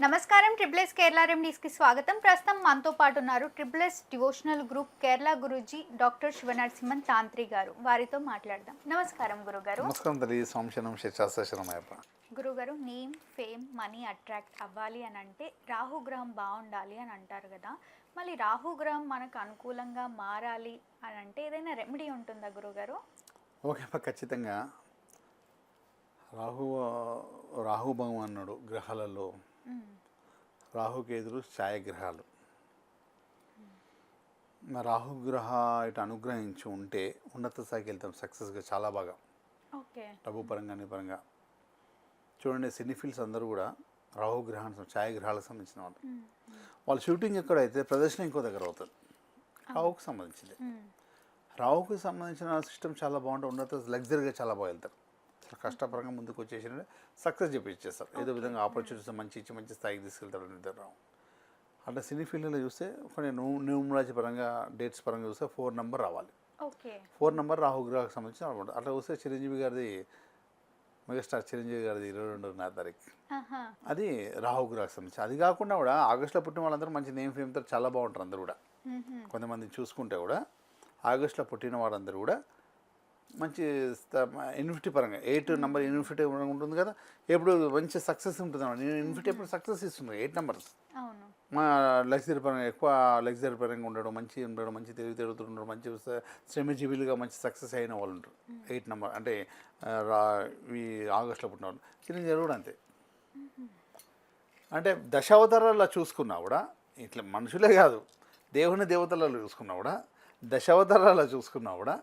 నమస్కారం. ట్రిపుల్ కేరళ రెమెడీస్కి స్వాగతం. ప్రస్తుతం మనతో పాటు ఉన్నారు triple S devotional group Kerala Guruji doctor Sivanarasimhan Tantri గారు. వారితో మాట్లాడదాం. నమస్కారం గురుగారు. నమస్కారం తల్లి. సంశనం గురుగారు నేమ్ ఫేమ్ మనీ అట్రాక్ట్ అవ్వాలి అని అంటే రాహుగ్రహం బాగుండాలి అని అంటారు కదా. మళ్ళీ రాహుగ్రహం మనకు అనుకూలంగా మారాలి అని అంటే ఏదైనా రెమెడీ ఉంటుందా గురుగారు? ఓకే ఖచ్చితంగా. రాహు రాహు భగవాన్ అన్నాడు గ్రహాలలో. రాహుకేతులు ఛాయాగ్రహాలు. రాహుగ్రహ ఇటు అనుగ్రహించి ఉంటే ఉన్నత స్థాయికి వెళ్తాం సక్సెస్గా చాలా బాగా. డబ్బు పరంగా అన్ని పరంగా. చూడండి సినిఫిల్స్ అందరూ కూడా రాహుగ్రహానికి ఛాయాగ్రహాలకు సంబంధించిన వాళ్ళు. వాళ్ళ షూటింగ్ ఎక్కడైతే ప్రదర్శన ఇంకో దగ్గర అవుతుంది రాహుకు సంబంధించింది. రావుకి సంబంధించిన సిస్టమ్ చాలా బాగుంటుంది ఉన్నత లగ్జరీగా చాలా బాగా వెళ్తారు. చాలా కష్టపరంగా ముందుకు వచ్చేసి సక్సెస్ చెప్పిచ్చేస్తారు ఏదో విధంగా ఆపర్చునిటీస్ మంచి ఇచ్చి మంచి స్థాయికి తీసుకెళ్తారు నిద్ర అట్లా సినీ ఫీల్డ్లో చూస్తే కొన్ని న్యూ న్యూమరాజీ పరంగా డేట్స్ పరంగా చూస్తే ఫోర్ నెంబర్ రావాలి. ఫోర్ నెంబర్ రాహుగ్రహకు సంబంధించిన అనమాట అట్లా చూస్తే చిరంజీవి గారిది మెగాస్టార్ చిరంజీవి గారిది ఇరవై రెండున్నర తారీఖు. ఆహా. అది రాహుగ్రహకు సంబంధించి. అది కాకుండా కూడా ఆగస్టులో పుట్టిన వాళ్ళందరూ మంచి నేమ్ ఫేమ్తో చాలా బాగుంటారు అందరూ కూడా. కొంతమంది చూసుకుంటే కూడా ఆగస్టులో పుట్టిన వారందరూ కూడా మంచి ఇన్ఫిటీ పరంగా. ఎయిట్ నెంబర్ ఇన్ఫిటీ ఉంటుంది కదా ఎప్పుడు మంచి సక్సెస్ ఉంటుంది అన్నమాట. నేను ఇన్ఫిటీ ఎప్పుడు సక్సెస్ ఇస్తుంది? ఎయిట్ నెంబర్స్ మా లగ్జరీ పరంగా ఎక్కువ లగ్జరీ పరంగా ఉండడం మంచి ఉండడం మంచి తెలివితేడుతూ ఉండడం మంచి శ్రమజీవులుగా మంచి సక్సెస్ అయిన వాళ్ళు ఉంటారు. ఎయిట్ నెంబర్ అంటే ఈ ఆగస్టులో పుట్టిన వాళ్ళు చిరంజీవి కూడా అంతే. అంటే దశావతారాల్లో చూసుకున్నా కూడా ఇట్లా మనుషులే కాదు దేవుని దేవతలలో చూసుకున్నా కూడా దశావతారాల్లో చూసుకున్నా కూడా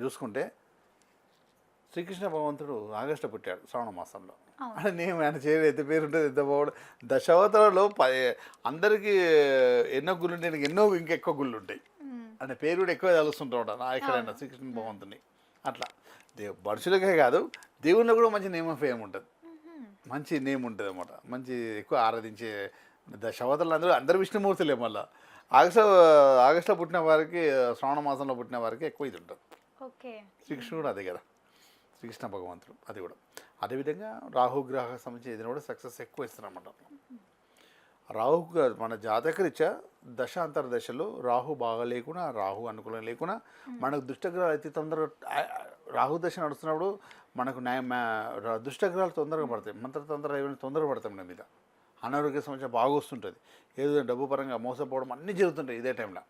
చూసుకుంటే శ్రీకృష్ణ భగవంతుడు ఆగస్టు పుట్టాడు శ్రావణ మాసంలో. అంటే నేను ఆయన చేయలేదు ఎంత పేరు ఉంటుంది ఎంత బాగుండు దశావతారాల్లో ప అందరికీ ఎన్నో గుళ్ళు ఉంటాయి నీకు ఎన్నో ఇంకెక్కువ గుళ్ళు ఉంటాయి. అంటే పేరు కూడా ఎక్కువ తెలుస్తుంటూ ఉంటాను ఎక్కడైనా శ్రీకృష్ణ భగవంతుని. అట్లా. దేవు మనుషులకే కాదు దేవుళ్ళు కూడా మంచి నేమ్ ఆఫ్ ఫేమ్ ఉంటుంది. మంచి నేమ్ ఉంటుంది అనమాట మంచి ఎక్కువ ఆరాధించే దశావతారాలు అందరూ అందరు విష్ణుమూర్తులే మళ్ళీ. ఆగస్టు ఆగస్టులో పుట్టిన వారికి శ్రావణ మాసంలో పుట్టిన వారికి ఎక్కువ ఇది ఉంటుంది. ఓకే. శ్రీకృష్ణుడు కూడా అదే కదా. శ్రీకృష్ణ భగవంతుడు అది కూడా. అదేవిధంగా రాహుగ్రహ సంబంధించి ఏదైనా కూడా సక్సెస్ ఎక్కువ ఇస్తున్నారన్నమాట రాహు మన జాతకరీత్యా దశ అంతర దశలో రాహు బాగా లేకున్నా రాహు అనుకూలం లేకున్నా మనకు దుష్టగ్రహాలు అయితే తొందరగా రాహు దశ నడుస్తున్నప్పుడు మనకు న్యాయ దుష్టగ్రహాలు తొందరగా పడతాయి. మంత్ర తొందరగా ఏమైనా తొందరగా పడతాయి మన మీద. అనారోగ్య సమస్య బాగా వస్తుంటుంది. ఏదో డబ్బు పరంగా మోసపోవడం అన్నీ జరుగుతుంటాయి ఇదే టైంలో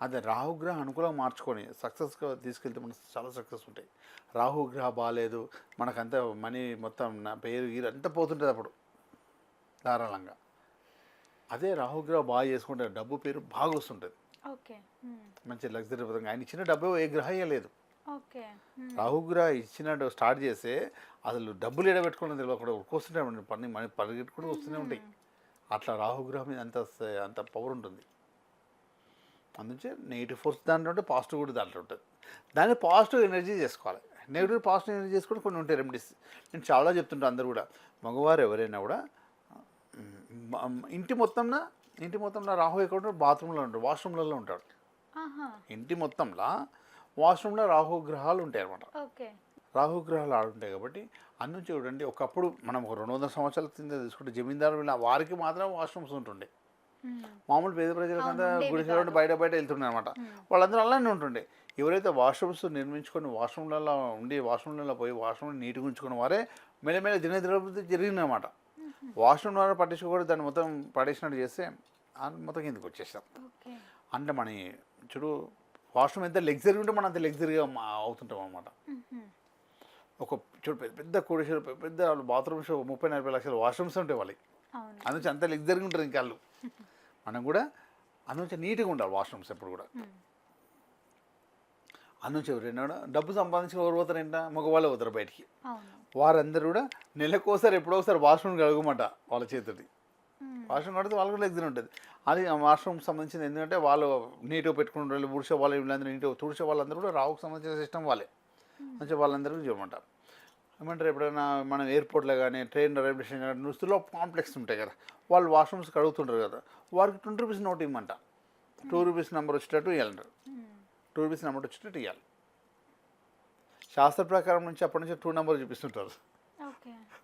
అదే రాహుగ్రహ అనుకూలంగా మార్చుకొని సక్సెస్గా తీసుకెళ్తే మనకు చాలా సక్సెస్ ఉంటాయి. రాహుగ్రహ బాగాలేదు మనకంతా మనీ మొత్తం నా పేరు గీరు అంతా పోతుంటుంది అప్పుడు. ధారాళంగా. అదే రాహుగ్రహ బాగా చేసుకుంటే డబ్బు పేరు బాగా వస్తుంటుంది. మంచి లగ్జరీ పరంగా. ఆయన ఇచ్చిన డబ్బు ఏ గ్రహం లేదు. రాహుగ్రహ ఇచ్చిన స్టార్ట్ చేస్తే అసలు డబ్బులు ఎడబెట్టుకోవడం తెలియకుండా ఉరుకొస్తుంటాయి పని మన పరిగెట్టుకుంటూ వస్తూనే ఉంటాయి. అట్లా రాహుగ్రహం మీద అంత అంత పవర్ ఉంటుంది. అందుకే నెగిటివ్ ఫోర్స్ దాంట్లో ఉంటే పాజిటివ్ కూడా దాంట్లో ఉంటుంది. దాన్ని పాజిటివ్ ఎనర్జీ చేసుకోవాలి. నెగిటివ్ పాజిటివ్ ఎనర్జీ చేసుకుంటే కొన్ని ఉంటాయి రెమెడీస్ నేను చాలా చెప్తుంటాను అందరూ కూడా. మగవారు ఎవరైనా కూడా ఇంటి మొత్తంలో ఇంటి మొత్తంలో రాహు ఎక్కడ ఉంటాడు బాత్రూంలో ఉంటాడు వాష్రూమ్లలో ఉంటాడు. ఇంటి మొత్తంలో వాష్రూమ్లో రాహు గ్రహాలు ఉంటాయి అన్నమాట. ఓకే. రాహుగ్రహాలు ఆడుంటాయి కాబట్టి అన్ను చూడండి ఒకప్పుడు మనం ఒక రెండు వందల సంవత్సరాల కింద తీసుకుంటే జమీందారు వారికి మాత్రం వాష్రూమ్స్ ఉంటుండే. మామూలు పేద ప్రజలకంతా గుడిసెలో. బయట బయట వెళ్తుండే అనమాట వాళ్ళందరూ అలానే ఉంటుండే. ఎవరైతే వాష్రూమ్స్ నిర్మించుకొని వాష్రూమ్లలో ఉండి వాష్రూమ్లలో పోయి వాష్రూమ్ నీట్గా ఉంచుకున్న వారే మెల్లమెల్ల దినదినభివృద్ధి జరిగిందన్నమాట. వాష్రూమ్ ద్వారా పట్టించుకోకూడదు దాన్ని మొత్తం పడేసినట్టు చేస్తే మొత్తం కిందకి వచ్చేసాం అంటే మన చూడు వాష్రూమ్ ఎంత లగ్జరీ ఉంటే మనం అంత లగ్జరీగా అవుతుంటాం అనమాట. ఒక చూడు పెద్ద పెద్ద కోడేశ్వర పెద్ద పెద్ద బాత్రూమ్స్ ముప్పై నలభై లక్షల వాష్రూమ్స్ ఉంటాయి వాళ్ళకి అందునుంచి అంత లగ్జరీగా ఉంటుంది ఇంకా వాళ్ళు. మనం కూడా అందుంచి నీట్గా ఉండాలి వాష్రూమ్స్ ఎప్పుడు కూడా. అందుంచి ఎవరైనా డబ్బు సంపాదించి ఎవరు పోతారు ఏంట? మగవాళ్ళు పోతారు బయటికి. వారందరూ కూడా నెలకోసారి ఎప్పుడో ఒకసారి వాష్రూమ్ కడగమంట వాళ్ళ మ్మ్. వాష్రూమ్ కడితే వాళ్ళకి కూడా లగ్జరీ ఉంటుంది. అది ఆ వాష్రూమ్ సంబంధించింది ఎందుకంటే వాళ్ళు నీట్గా పెట్టుకునే వాళ్ళు ఊడ్చే వాళ్ళు వీళ్ళందరూ నీట్గా తుడిచే వాళ్ళందరూ కూడా రావుకు సంబంధించిన సిస్టమ్ వాళ్ళే. మంచిగా వాళ్ళందరూ చేయమంట. ఏమంటారు ఎప్పుడైనా మనం ఎయిర్పోర్ట్లో కానీ ట్రైన్ రైల్వే స్టేషన్ కానీ నుస్తులో కాంప్లెక్స్ ఉంటాయి కదా. వాళ్ళు వాష్రూమ్స్ కడుగుతుంటారు కదా. వారికి ట్వంటీ రూపీస్ నోట్ ఇవ్వమంట. టూ రూపీస్ నెంబర్ వచ్చేటట్టు ఇవ్వాలంటారు. టూ రూపీస్ నెంబర్ వచ్చేటట్టు ఇవ్వాలి శాస్త్ర ప్రకారం నుంచి అప్పటి నుంచి టూ నెంబర్ చూపిస్తుంటారు.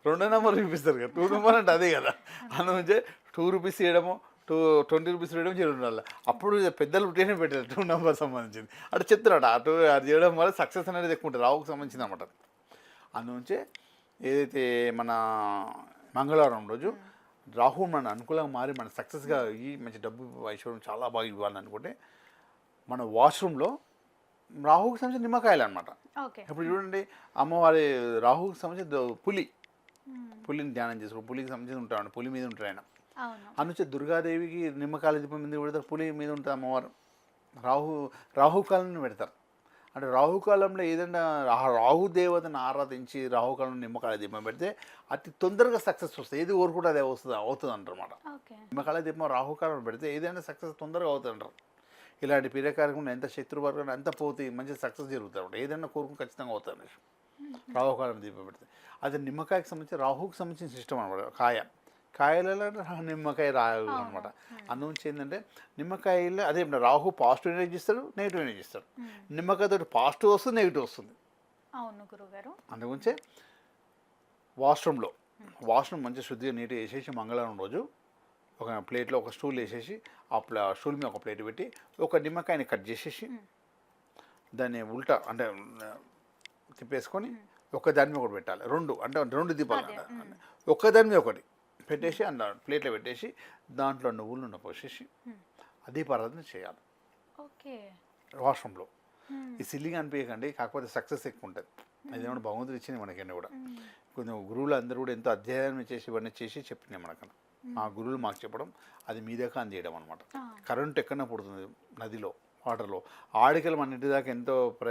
రెండో నెంబర్ చూపిస్తారు కదా. టూ నెంబర్ అంటే అదే కదా. అందుకే టూ రూపీస్ ఇవ్వడము టూ ట్వంటీ రూపీస్ ఇవ్వడం చేయడం వల్ల అప్పుడు పెద్దలు ఉట్టేనే పెట్టారు టూ నెంబర్ సంబంధించింది. అటు చెప్తున్నాడు అటు అది చేయడం వల్ల సక్సెస్ అనేది ఎక్కువ ఉంటుంది. రావుకు సంబంధించింది అనమాట అందుంచే ఏదైతే మన మంగళవారం రోజు రాహు మన అనుకూలంగా మారి మన సక్సెస్గా ఈ మంచి డబ్బు ఐశ్వర్యం చాలా బాగా ఇవ్వాలని అనుకుంటే మన వాష్రూమ్లో రాహుకి సంబంధించిన నిమ్మకాయలు అనమాట ఇప్పుడు చూడండి అమ్మవారి రాహుకి సంబంధించిన పులి. పులిని ధ్యానం చేసుకో పులికి సంబంధించి ఉంటాడు పులి మీద ఉంటాడు ఆయన. అనుచే దుర్గాదేవికి నిమ్మకాయల దీపం మీద పెడతారు పులి మీద ఉంటుంది అమ్మవారు. రాహు రాహుకాలను పెడతారు. అంటే రాహుకాలంలో ఏదైనా ఆ రాహు దేవతను ఆరాధించి రాహుకాలంలో నిమ్మకాయల దీపం పెడితే అతి తొందరగా సక్సెస్ వస్తుంది. ఏది కోరుకుంటే అదే వస్తుంది అవుతుంది అంటారన్నమాట ఓకే. నిమ్మకాయల దీపం రాహుకాలం పెడితే ఏదైనా సక్సెస్ తొందరగా అవుతుంది అంటారు ఇలాంటి కార్యక్రమం ఎంత శత్రువర్గం ఎంత పోతే మంచి సక్సెస్ జరుగుతుంది అన్నమాట. ఏదైనా కోరుకుని ఖచ్చితంగా అవుతుంది రాహుకాలం దీపం పెడితే. అది నిమ్మకాయకి సంబంధించి రాహుకి సంబంధించిన సిస్టమ్ అనమాట కాయ. కాయలలో నిమ్మకాయ రాయలు అనమాట అందుగురించి ఏంటంటే నిమ్మకాయలో అదే రాహు పాజిటివ్ ఎనర్జీ ఇస్తాడు నెగిటివ్ ఎనర్జీ ఇస్తాడు. నిమ్మకాయతో పాజిటివ్ వస్తుంది నెగిటివ్ వస్తుంది. అవును గురుగారు. అందుగురించే వాష్రూమ్లో వాష్రూమ్ మంచి శుద్ధిగా నీట్గా వేసేసి మంగళవారం రోజు ఒక ప్లేట్లో ఒక స్టూల్ వేసేసి ఆ ప్లా స్టూల్ మీద ఒక ప్లేట్ పెట్టి ఒక నిమ్మకాయని కట్ చేసేసి దాన్ని ఉల్టా అంటే తిప్పేసుకొని ఒక దాని మీద ఒకటి పెట్టాలి. రెండు అంటే రెండు దీపాలు ఒక్క దాని మీద ఒకటి. పెట్టేసి అందులో ప్లేట్లో పెట్టేసి దాంట్లో నువ్వులు నూనె పోసేసి ఆ దీపారాధన చేయాలి. ఓకే. వాష్రూమ్లో. ఈ సిల్లిగా అనిపించకండి కాకపోతే సక్సెస్ ఎక్కువ ఉంటుంది. అదేమన్నా భగవంతుడు ఇచ్చింది మనకన్నీ కూడా. కొంచెం గురువులు అందరూ కూడా ఎంతో అధ్యయనం చేసి ఇవన్నీ చేసి చెప్పినాయి మనకన్నా. మా గురువులు మాకు చెప్పడం అది మీ దాకా అందజేయడం అనమాట. కరెంట్ ఎక్కడన్నా పుడుతుంది నదిలో వాటర్లో. ఆడికలు మన ఇంటి దాకా ఎంతో ప్ర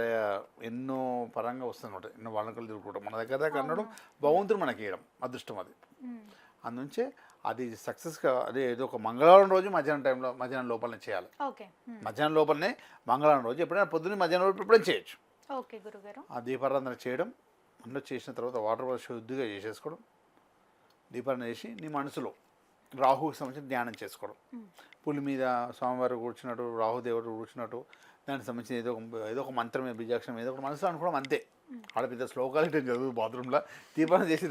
ఎన్నో పరంగా వస్తుందన్నమాట. ఎన్నో వానకలు తిరుగుకుంటాం. మన దగ్గర దాకా అనడం భగవంతుడు మనకి ఇవ్వడం అదృష్టం అది. అందుంచే అది సక్సెస్గా అదే ఏదో ఒక మంగళవారం రోజు మధ్యాహ్నం టైంలో మధ్యాహ్నం లోపలనే చేయాలి. ఓకే. మధ్యాహ్నం లోపలనే మంగళవారం రోజు ఎప్పుడైనా పొద్దున్న మధ్యాహ్నం లోపల ఎప్పుడైనా చేయొచ్చు. ఓకే గురుగారు. ఆ దీపారాధన చేయడం అందులో చేసిన తర్వాత వాటర్ వాష్ శుద్ధిగా చేసేసుకోవడం దీపారాధన చేసి నీ మనసులో రాహుకి సంబంధించి ధ్యానం చేసుకోవడం. పులి మీద స్వామివారు కూర్చున్నట్టు రాహుదేవుడు కూర్చున్నట్టు దానికి సంబంధించిన ఏదో ఒక ఏదో ఒక మంత్రం బీజాక్షరం ఏదో ఒక మనసులో అనుకోవడం అంతే. ఆడ పెద్ద శ్లోకాలు చదువు బాత్రూంలో దీపాన్ని చేసి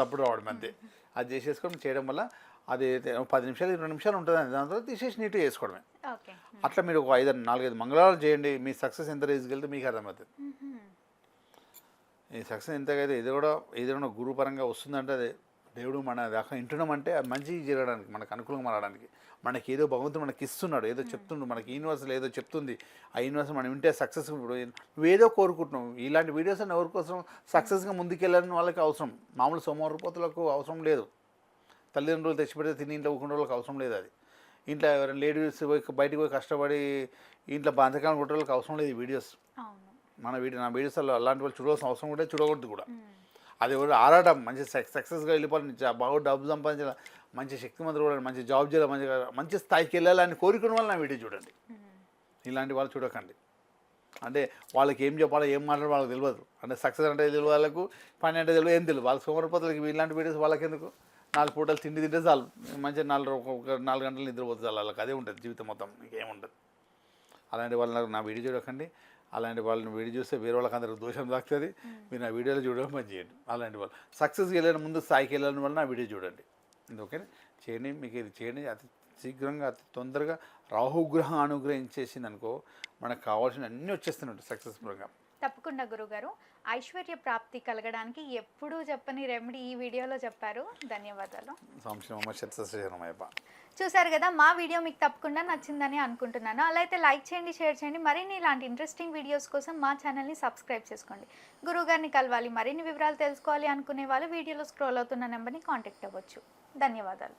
చప్పుడు రావడం అంతే. అది చేసేసుకోవడం చేయడం వల్ల అది పది నిమిషాలు ఇరవై నిమిషాలు ఉంటుంది దాని తర్వాత తీసేసి నీట్గా చేసుకోవడమే. అట్లా మీరు ఒక ఐదు నాలుగైదు మంగళవారాలు చేయండి మీ సక్సెస్ ఎంత రేసుకెళ్తే మీకు అర్థమవుతుంది. ఈ సక్సెస్ ఎంతకైతే ఇది కూడా ఏదైనా గురుపరంగా వస్తుందంటే అదే దేవుడు మన దాకా వింటున్నామంటే అది మంచి జరగడానికి మనకు అనుకూలంగా మారడానికి. మనకి ఏదో భగవంతుడు మనకి ఇస్తున్నాడు ఏదో చెప్తుండు మనకి యూనివర్సల్ ఏదో చెప్తుంది ఆ యూనివర్స్ మనం వింటే సక్సెస్ ఇప్పుడు. నువ్వేదో కోరుకుంటున్నావు ఇలాంటి వీడియోస్ అన్ని ఎవరి కోసం సక్సెస్గా ముందుకెళ్ళాలని వాళ్ళకి అవసరం. మామూలు సోమవారపోతులకు అవసరం లేదు. తల్లిదండ్రులు తెచ్చిపెడితే తిని ఇంట్లో ఊరుకునే వాళ్ళకి అవసరం లేదు అది. ఇంట్లో ఎవరైనా లేడీస్ పోయి బయటికి పోయి కష్టపడి ఇంట్లో బాధకాలను కొట్టే వాళ్ళకి అవసరం లేదు ఈ వీడియోస్ మన వీడియో నా వీడియోస్లో అలాంటి వాళ్ళు చూడాల్సిన అవసరం కూడా చూడకూడదు కూడా. అది కూడా ఆరాటం మంచి సక్సెస్గా వెళ్ళిపోవాలి బాగా డబ్బు సంపాదించాలి. మంచి శక్తిమంతులు కూడా మంచి జాబ్ చేయాలి మంచి మంచి స్థాయికి వెళ్ళాలని కోరుకునే వాళ్ళు నా వీడియో చూడండి. ఇలాంటి వాళ్ళు చూడకండి. అంటే వాళ్ళకి ఏం చెప్పాలో ఏం మాట్లాడాలో వాళ్ళకి తెలియదు. అంటే సక్సెస్ అంటే తెలియదు వాళ్ళకు పని అంటే తెలియదు ఏం తెలియదు. వాళ్ళకి సోమరపోతలకి ఇలాంటి వీడియోస్ వాళ్ళకి ఎందుకు నాలుగు పూటలు తిండి తింటే చాలు. మంచిగా నాలుగు నాలుగు గంటలు నిద్రపోతుంది చాలు. వాళ్ళకి అదే ఉంటుంది జీవితం మొత్తం. ఇంకేముండదు అలాంటి వాళ్ళు నాకు నా వీడియో చూడకండి. అలాంటి వాళ్ళని వీడియో చూస్తే వేరే వాళ్ళకి అందరికి దోషం తాకుతుంది మీరు నా వీడియోలో చూడడం పని చేయండి అలాంటి వాళ్ళు. సక్సెస్కి వెళ్ళిన ముందు స్థాయికి వెళ్ళిన వల్ల నా వీడియో చూడండి. ఓకేనా? చేయండి మీకు ఇది చేయండి అతి శీఘ్రంగా అతి తొందరగా రాహుగ్రహం అనుగ్రహించేసింది అనుకో మనకు కావాల్సిన అన్నీ వచ్చేస్తున్నట్టు సక్సెస్ఫుల్గా. తప్పకుండా గురుగారు. ఐశ్వర్య ప్రాప్తి కలగడానికి ఎప్పుడూ చెప్పని రెమెడీ ఈ వీడియోలో చెప్పారు. ధన్యవాదాలు. చూసారు కదా మా వీడియో మీకు తప్పకుండా నచ్చిందని అనుకుంటున్నాను. అలా అయితే లైక్ చేయండి షేర్ చేయండి. మరిన్ని ఇలాంటి ఇంట్రెస్టింగ్ వీడియోస్ కోసం మా ఛానల్ని సబ్స్క్రైబ్ చేసుకోండి. గురువుగారిని కలవాలి మరిన్ని వివరాలు తెలుసుకోవాలి అనుకునే వాళ్ళు వీడియోలో స్క్రోల్ అవుతున్న నెంబర్ని కాంటాక్ట్ అవ్వచ్చు. ధన్యవాదాలు.